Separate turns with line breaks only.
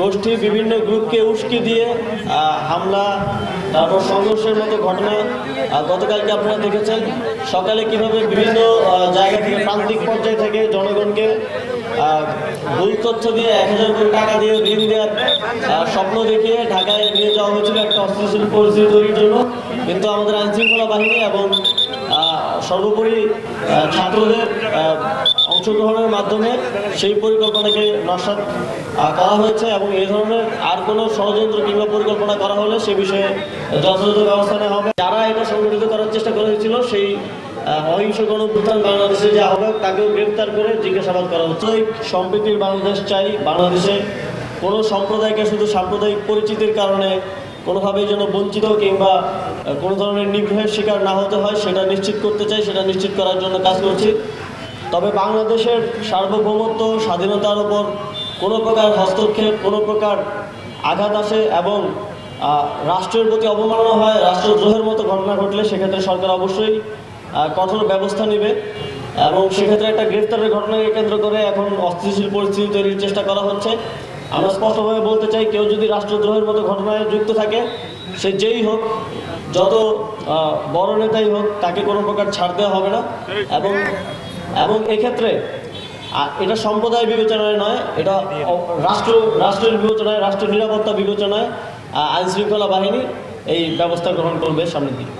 গোষ্ঠী বিভিন্ন গ্রুপকে উস্কে দিয়ে হামলা, তারপর সংঘর্ষের মতো ঘটনা গতকালকে আপনারা দেখেছেন। সকালে কীভাবে বিভিন্ন জায়গা থেকে, প্রান্তিক পর্যায় থেকে জনগণকে ভুল তথ্য দিয়ে এক হাজার কোটি টাকা দিয়ে ঋণ দেওয়ার স্বপ্ন দেখিয়ে ঢাকায় নিয়ে যাওয়া হয়েছিল একটা অস্থিতিশীল পরিস্থিতি তৈরির জন্য। কিন্তু আমাদের আইনশৃঙ্খলা বাহিনী এবং সর্বোপরি ছাত্রদের অংশগ্রহণের মাধ্যমে সেই পরিকল্পনাকে নস্বাত করা হয়েছে এবং এই ধরনের আর কোনো ষড়যন্ত্র কিংবা পরিকল্পনা করা হলে সে বিষয়ে যথাযথ ব্যবস্থা নেওয়া হবে। যারা এটা সংগঠিত করার চেষ্টা করা হয়েছিল সেই অহিংস গণপ্রধান বাংলাদেশের যে আহ্বায়ক, তাকেও গ্রেফতার করে জিজ্ঞাসাবাদ করা হচ্ছে। সম্প্রীতির বাংলাদেশ চাই। বাংলাদেশে কোনো সম্প্রদায়কে শুধু সাম্প্রদায়িক পরিচিতির কারণে কোনোভাবেই যেন বঞ্চিত কিংবা কোনো ধরনের নিগ্রহের শিকার না হতে হয়, সেটা নিশ্চিত করতে চাই, সেটা নিশ্চিত করার জন্য কাজ করছি। তবে বাংলাদেশের সার্বভৌমত্ব, স্বাধীনতার ওপর কোনো প্রকার হস্তক্ষেপ, কোনো প্রকার আঘাত আসে এবং রাষ্ট্রের প্রতি অবমাননা হয়, রাষ্ট্রদ্রোহের মতো ঘটনা ঘটলে সেক্ষেত্রে সরকার অবশ্যই কঠোর ব্যবস্থা নেবে এবং সেক্ষেত্রে একটা গ্রেফতারের ঘটনাকে কেন্দ্র করে এখন অস্থিতিশীল পরিস্থিতি তৈরির চেষ্টা করা হচ্ছে। আমরা স্পষ্টভাবে বলতে চাই, কেউ যদি রাষ্ট্রদ্রোহের মতো ঘটনায় যুক্ত থাকে, সে যেই হোক, যত বড় নেতাই হোক, তাকে কোনো প্রকার ছাড় দেওয়া হবে না। এবং এবং এক্ষেত্রে এটা সম্প্রদায় বিবেচনায় নয়, এটা রাষ্ট্র, রাষ্ট্রের বিবেচনায় রাষ্ট্রের নিরাপত্তা বিবেচনায় আইন শৃঙ্খলা বাহিনী এই ব্যবস্থা গ্রহণ করবে সামনের দিকে।